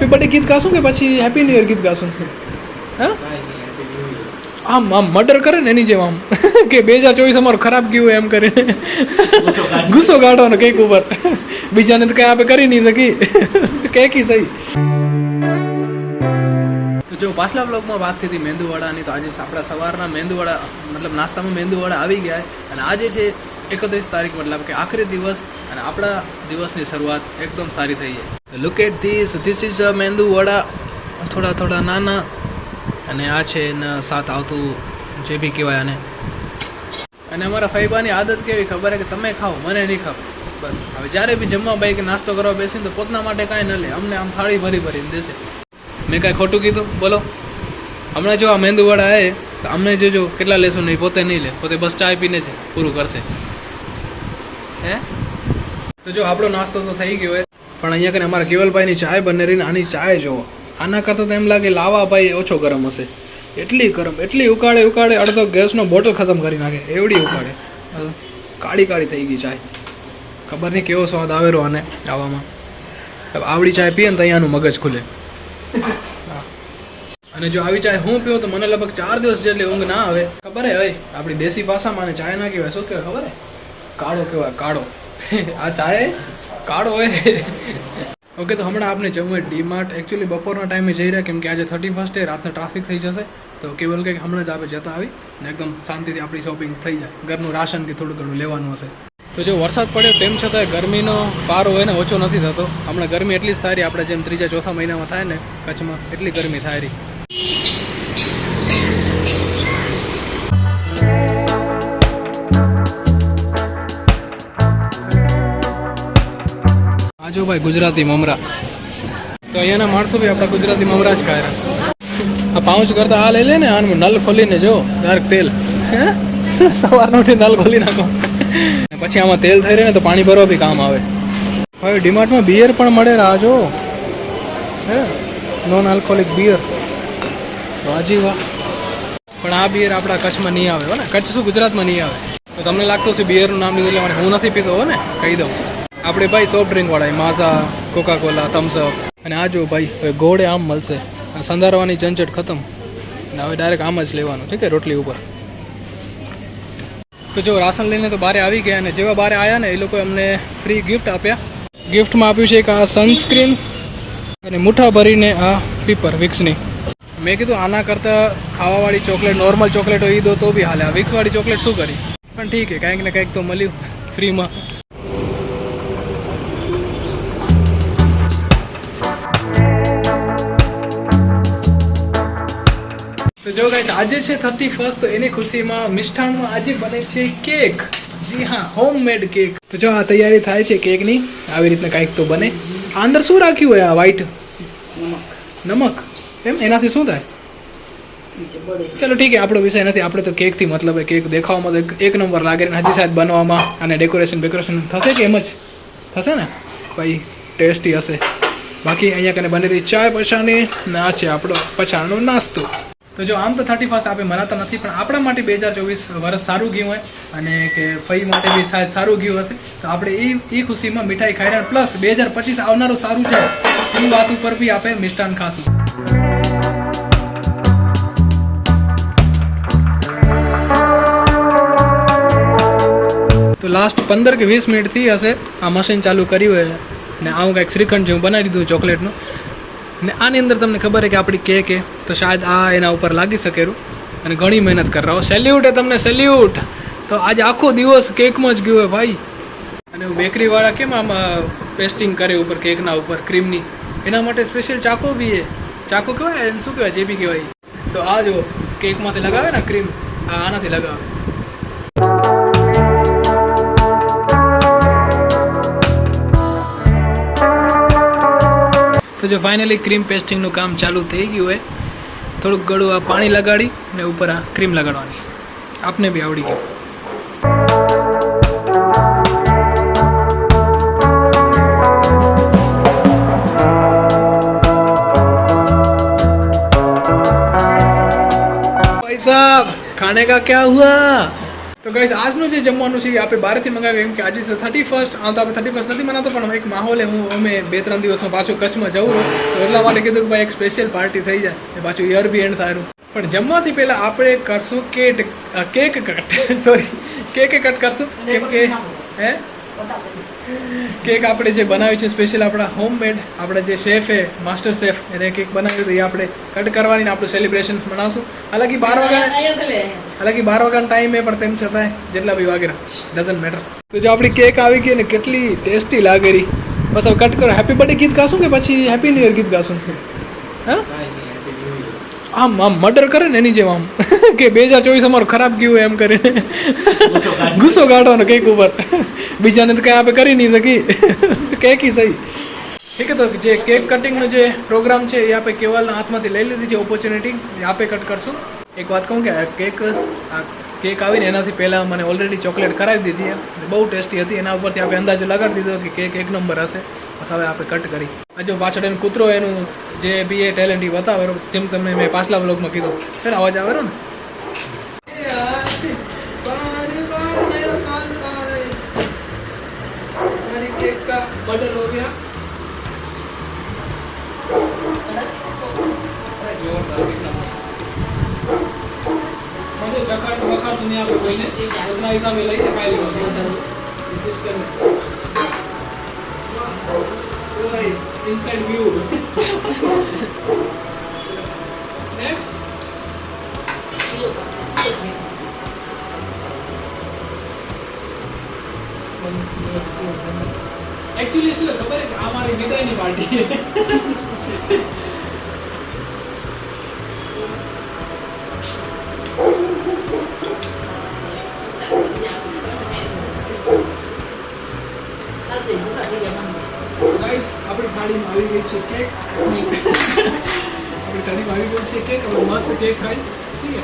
Happy birthday ગીત ગાશું કે પછી હેપી ન્યુ યર ગીત ગાશું? હા? આમ આમ મર્ડર કરે ને એની જેમ આમ. કે બે હજાર ચોવીસ અમારું ખરાબ ગયું એમ કરીને. ગુસ્સો કાઢવાનો કંઈક ઉપર. બીજાને તો કઈ આપણે કરી નહીં શકી. કેકી સહી. તો જો પાછલા બ્લોગમાં વાત થઈ હતી મેંદુવાડાની તો આજે આપણા સવારના મેંદુવાડા મતલબ નાસ્તામાં મેંદુવાડા આવી ગયા. અને આજે છે એકત્રીસ તારીખ મતલબ કે આખરી દિવસ અને આપણા દિવસની શરૂઆત એકદમ સારી થઈ જાય. Look at this this is medu vada થોડા થોડા નાના. અને આ છે એના સાથ આવતું જે બી કહેવાય આને. અને અમારા ફૈબાની આદત કેવી? ખબર કે તમે ખાઓ, મને નહીં ખાવ. બસ. હવે જ્યારે બી જમવા ભાઈ કે નાસ્તો કરવા બેસીને તો પોતાના માટે કાંઈ ન લે. અમને આમ થાળી ભરી ભરીને દેશે. મેં કાંઈ ખોટું કીધું? બોલો. હમણાં જો આ મેંદુવાળા આવે તો અમને જોજો કેટલા લેશું નહીં, પોતે નહીં લે. પોતે બસ ચાય પીને જ પૂરું કરશે. હે? તો જો આપણો નાસ્તો તો થઈ ગયો પણ અહીંયા કને અમારા કેવલભાઈની ચાય બને રહીને આની ચાય જોવો આના કરતાં તો એમ લાગે લાવા ભાઈ ઓછો ગરમ હશે. એટલી ગરમ, એટલી ઉકાળે ઉકાળે અડધો ગેસનો બોટલ ખતમ કરી નાખે, એવડી ઉકાળે. કાળી કાળી થઈ ગઈ ચાય. ખબર નહીં કેવો સ્વાદ આવેલો આને આવામાં આવડી ચાય પીએ ને તો અહીંયાનું મગજ ખુલે. અને જો આવી ચાય હું પીઉં તો મને લગભગ ચાર દિવસ જેટલી ઊંઘ ના આવે. ખબર હે ભાઈ આપણી દેશી ભાષામાં આને ચાય ના કહેવાય. શું કહેવાય ખબર હે? કાળો કહેવાય, કાળો. આ ચાય? કાળો હોય ઓકે, તો હમણાં આપણે જમવું હોય ડીમાર્ટ એકચ્યુઅલી બપોરના ટાઈમે જઈ રહ્યા, કેમ કે આજે થર્ટી ફર્સ્ટ ડે રાતના ટ્રાફિક થઈ જશે. તો કેવલ કંઈક હમણાં જ આપણે જતા આવી ને એકદમ શાંતિથી આપણી શોપિંગ થઈ જાય. ઘરનું રાશન કે થોડું ઘણું લેવાનું હશે. તો જો વરસાદ પડ્યો, તેમ છતાં ગરમીનો પારો હોય ને, ઓછો નથી થતો. હમણાં ગરમી એટલી જ થાય આપણે જેમ ત્રીજા, ચોથા મહિનામાં થાય ને, કચ્છમાં એટલી ગરમી થાય રહી. આ જો ભાઈ ગુજરાતી મમરા. તો અહીંયાના માણસો બી આપણા ગુજરાતી મમરા જ ખાય આ પાઉચ કરતા આ લઈ લે ને આ નલ ખોલીને જો ડાર્ક તેલ? સવારનો ઉઠી નલ ખોલી નાખો. પછી આમાં તેલ થઈ રહે ને તો પાણી ભરવા બી કામ આવે. હવે ડીમાર્ટમાં બિયર પણ મળે રાહ જો. હે? નોન આલ્કોહોલિક બિયર વાજી વાહ પણ આ બિયર આપણા કચ્છમાં નહીં આવે, હો ને. કચ્છ શું ગુજરાતમાં નહીં આવે. તો તમને લાગતું છે બિયરનું નામ લીધું એટલે હું નથી પીતો, હો ને. કહી દઉં. આપણે ભાઈ સોફ્ટ ડ્રિંક વાળા માઝા કોકા કોલા થમ્સઅપ અને આ જો ભાઈ ગોળે આમ મળશે. સંધારવાની ઝંઝટ ખતમ. અને હવે ડાયરેક્ટ આમ જ લેવાનું, ઠીક છે, રોટલી ઉપર. તો જો રાશન લઈને તો બારે આવી ગયા અને જેવા બારે આવ્યા ને, એ લોકોએ અમને ફ્રી ગિફ્ટ આપ્યા. ગિફ્ટમાં આપ્યું છે એક આ સનસ્ક્રીન અને મુઠ્ઠા ભરીને આ પીપર વિક્સની મેં કીધું આના કરતાં ખાવાવાળી ચોકલેટ નોર્મલ ચોકલેટ હોય એ દો તો બી હાલે. આ વિક્સવાળી ચોકલેટ શું કરી? પણ ઠીક છે, કાંઈક ને કાંઈક તો મળ્યું ફ્રીમાં જો ગાઈસ આજે છે થર્ટી ફર્સ્ટ તો એની ખુશીમાં મિષ્ઠાનમાં આજે બને છે કેક જી હા હોમમેડ કેક તો જો આ તૈયારી થાય છે કેકની આવી રીતના કાંઈક તો બને. આ અંદર શું રાખ્યું હોય આ વ્હાઈટ નમક. એમ? એનાથી શું થાય? ચલો ઠીક આપણો વિષય નથી. આપણે તો કેકથી મતલબ કેક દેખાવામાં એક- નંબર લાગે ને હજી સાહેબ બનવામાં અને ડેકોરેશન બેકોરેશન થશે કે એમ જ? થશે ને? ભાઈ ટેસ્ટી હશે. બાકી અહીંયા કને બનેલી ચાય પછાણી ના છે આપણો પછાણનો નાસ્તો. તો જો આમ તો થર્ટી ફર્સ્ટ આપણે મનાતા નથી, પણ આપણા માટે બે હજાર ચોવીસ વર્ષ સારું ગયું હોય અને કે ફઈ માટે બી શાયદ સારું ગયું હશે, તો આપણે એ એ ખુશીમાં મીઠાઈ ખાઈ પ્લસ બે હજાર પચીસ આવનારું સારું છે. એ વાત ઉપર બી આપણે મિષ્ટાન ખાશું તો લાસ્ટ પંદર કે વીસ મિનિટથી હશે આ મશીન ચાલુ કર્યું હોય ને આવું કંઈક શ્રીખંડ જેવું બનાવી દીધું ચોકલેટનું. ને આની અંદર તમને ખબર છે કે આપણી કેક કે, તો શાયદ આ એના ઉપર લાગી શકેલું. અને ઘણી મહેનત કર રહો સેલ્યુટ એ તમને સેલ્યુટ તો આજે આખો દિવસ કેકમાં જ ગયો હોય ભાઈ. અને હું બેકરીવાળા કેમ આમ પેસ્ટિંગ કરે ઉપર, કેકના ઉપર ક્રીમની એના માટે સ્પેશિયલ ચાકો બી એ. ચાકો કહેવાય શું કહેવાય જે બી કહેવાય. તો આ જો, કેકમાંથી લગાવે ને ક્રીમ આનાથી લગાવે. તો જો ફાઇનલી ક્રીમ પેસ્ટિંગનું કામ ચાલુ થઈ ગયું હોય થોડુંક ગળું આ પાણી લગાડી ને ઉપર આ ક્રીમ લગાડવાની આપને બી આવડી ગયું भाई साहब खाने का क्या हुआ તો ગાઈસ આજનું જે જમવાનું છે આપણે બહારથી મંગાવ્યું એમ કે આજે થર્ટી ફર્સ્ટ આમ તો આપણે થર્ટી ફર્સ્ટ નથી મનાતો પણ એક માહોલે હું અમે બે ત્રણ દિવસમાં પાછું કચ્છમાં જવું તો એટલા માટે કીધું કે ભાઈ એક સ્પેશિયલ પાર્ટી થઈ જાય પાછું યર બી એન્ડ થાય પણ જમવાથી પહેલા આપણે કરશું cake cake cut sorry cake cut કરશું. કેમ કે હે? કેક આપણે જે બનાવ્યું છે સ્પેશિયલ આપણા હોમમેડ આપણે જે શેફ છે માસ્ટર શેફ એને કેક બનાવ્યું તો એ આપણે કટ કરવાની ને આપણું સેલિબ્રેશન મનાવશું. હાલાકી બાર વાગ્યા હાલાકી બાર વાગ્યાનો ટાઈમ એ પણ તેમ છતાંય જેટલા બી વાગે ડઝન્ટ મેટર તો જો આપણી કેક આવી ગઈ ને કેટલી ટેસ્ટી લાગે રહી બસ હવે કટ કરો. હેપી બર્થડે ગીત ગાશું કે પછી હેપી ન્યુ યર ગીત ગાશું? હા? આમ આમ મર્ડર કરે ને એની જેમ આમ. કે બે હજાર ચોવીસ અમારું ખરાબ ગયું એમ કરીને. ગુસ્સો કાઢવાનો કેક ઉપર. બીજાને તો કંઈ આપણે કરી નહીં શકી. કેકી સહી. ઠીક તો જે કેક કટિંગનો જે પ્રોગ્રામ છે એ આપણે કેવલના હાથમાંથી લઈ લીધી છે ઓપોર્ચ્યુનિટી આપે કટ કરશું. એક વાત કહું કે આ કેક આ કેક આવીને એનાથી પહેલાં મને ઓલરેડી ચોકલેટ કરાવી દીધી અને બહુ ટેસ્ટી હતી. એના ઉપરથી આપણે અંદાજો લગાડી દીધો કે કેક એક નંબર હશે. બસ હવે આપણે કટ કરી હજુ પાછળ એનું કૂતરો એનું જે બી એ ટેલેન્ટ એ બતાવે જેમ તમને મેં પાછલા બ્લોગમાં કીધું છે અવાજ આવે ને केक का मर्डर हो गया અરે જોરદાર કેટલા મને ચખાડ વખાડ સુની આપણે કોઈને એના હિસાબે લઈને ખાઈ ઇનસાઇડ વ્યૂ નેક્સ્ટ એકચ્યુઅલી શું ખબર છે આ મારી મિત્રની પાર્ટી છે કેક આવી ગઈ છે કેક, હવે મસ્ત કેક ખાઈ. ઠીક છે?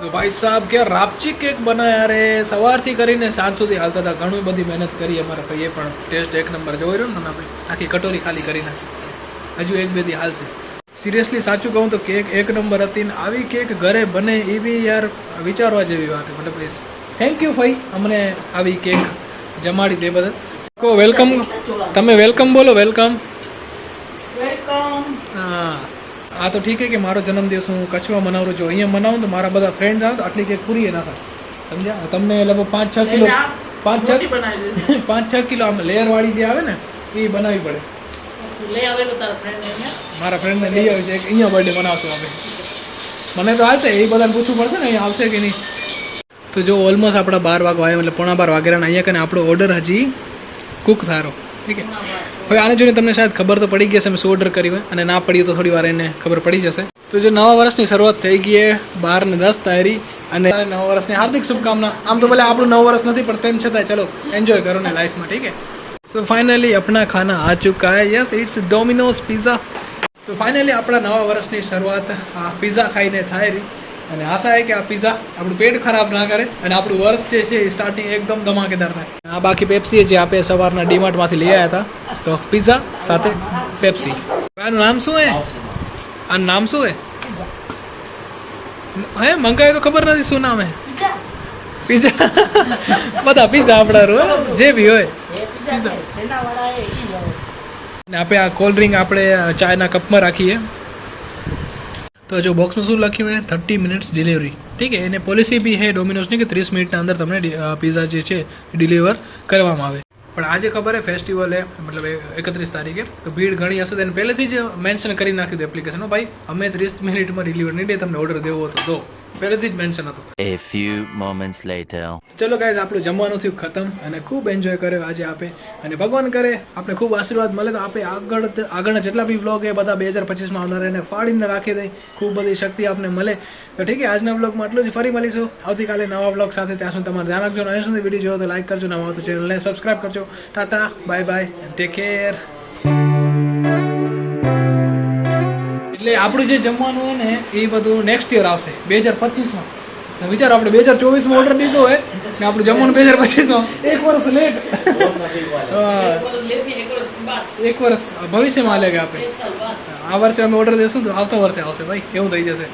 તો ભાઈ સાહેબ કે રાપચી કેક બનાયા રે. સવારથી કરીને સાંજ સુધી હાલતા હતા. ઘણી બધી મહેનત કરી અમારા ભાઈએ પણ ટેસ્ટ એક નંબર જોઈ રહ્યો ને આપણે આખી કટોરી ખાલી કરી નાખી. હજુ એક બે દી હાલશે સિરિયસલી સાચું કહું તો કેક એક નંબર હતી ને આવી કેક ઘરે બને એ બી યાર વિચારવા જેવી વાત મતલબ થેન્ક યુ ભાઈ. અમને આવી કેક જમાડી દે બદલ. વેલકમ તમે વેલકમ બોલો વેલકમ હા આ તો ઠીક છે કે મારો જન્મદિવસ હું કચ્છમાં મનાવું છું. અહીંયા મનાવું તો મારા બધા ફ્રેન્ડ આવે તો આટલી કંઈક પૂરી ના થાય. સમજ્યા? તમને લગભગ પાંચ છ કિલો પાંચ છ પાંચ છ કિલો આમ લેયર વાળી જે આવે ને એ બનાવવી પડે. મારા ફ્રેન્ડને લઈ આવી છે અહીંયા બર્થડે બનાવશું આપણે મને તો હાલશે એ બધાને પૂછવું પડશે ને અહીંયા આવશે કે નહીં. તો જો ઓલમોસ્ટ આપણા બાર વાગવા આવ્યા એટલે પોણા બાર વાગ્યાના અહીંયા કને આપણો ઓર્ડર હજી કુક થારો ઠીક છે. હવે આને જોઈને તમને શાયદ ખબર તો પડી ગઈ હશે, મેં શું ઓર્ડર કર્યું હોય. અને ના પડી તો થોડી વાર એને ખબર પડી જશે. તો જે નવા વર્ષની શરૂઆત થઈ ગઈ બાર ને દસ તારી અને નવા વર્ષની હાર્દિક શુભકામના. આમ તો ભલે આપણું નવ વર્ષ નથી, પણ તેમ છતાં ચલો એન્જોય કરો ને લાઈફમાં ઠીક છે. સો ફાઇનલી અપના ખાના આ ચુકા હે. યસ ઇટ્સ ડોમિનોઝ પિઝા તો ફાઇનલી આપણા નવા વર્ષની શરૂઆત, આ પિઝા ખાઈને થાય રહી. અને આશા છે કે આ પિઝા આપણું પેટ ખરાબ ના કરે અને આપણું વર્ષ જે છે એ સ્ટાર્ટિંગ એકદમ ધમાકેદાર થાય. આ બાકી પેપ્સી જે આપણે સવારના ડીમાર્ટમાંથી લઈ આવ્યા હતા. તો પિઝા સાથે પેપ્સી આનું નામ શું હે? આનું નામ શું હે? હે મંગાવ્યું તો ખબર નથી શું નામ હે? પિઝા બધા પિઝા આપણા રો જે બી હોય. પીઝા આપણે આ કોલ્ડ ડ્રિંક આપણે ચાયના કપમાં રાખીએ. તો જો બોક્સમાં શું લખ્યું હોય થર્ટી મિનિટ્સ ડિલિવરી ઠીક છે? એને પોલિસી બી હે ડોમિનોઝની કે ત્રીસ મિનિટના અંદર તમને પીઝા જે છે ડિલિવર કરવામાં આવે. પણ આજે ખબર હે ફેસ્ટિવલ હે, મતલબ એકત્રીસ તારીખે. તો ભીડ ઘણી હશે તેને પહેલેથી જ મેન્શન કરી નાખ્યું હતું એપ્લિકેશનમાં ભાઈ, અમે ત્રીસ મિનિટમાં ડિલિવર નહીં દે તમને ઓર્ડર દેવો હતો. તો પહેલેથી જ મેન્શન હતું. A few moments later. ચલો ગાઈઝ આપણું જમવાનું થયું ખતમ અને ખૂબ એન્જોય કર્યો આજે આપે. અને ભગવાન કરે આપણે ખૂબ આશીર્વાદ મળે તો આપણે આગળ આગળના જેટલા બી વ્લોગ એ બધા બે હજાર પચીસમાં આવનાર એને ફાડીને રાખી દઈ ખૂબ બધી શક્તિ આપને મળે. તો ઠીક છે આજના વ્લોગમાં આટલું જ. ફરી મળીશું. આવતીકાલે નવા વ્લોગ સાથે ત્યાં સુધી તમારે ધ્યાન રાખજો. અને અહીં સુધી વીડિયો જોવો તો લાઈક કરજો. નવા તો ચેનલને સબસ્ક્રાઈબ કરજો. Tata bye bye take care એટલે આપણું જે જમવાનું હોય ને એ બધું નેક્સ્ટ યર આવશે બે હજાર પચીસમાં. વિચારો આપણે બે હજાર ચોવીસમાં ઓર્ડર દીધો હોય ને આપણું જમવાનું બે હજાર પચીસમાં. એક વર્ષ લેટ એક વર્ષ ભવિષ્યમાં કે આપણે? આ વર્ષે અમે ઓર્ડર દેશું તો આવતા વર્ષે આવશે ભાઈ એવું થઈ જશે.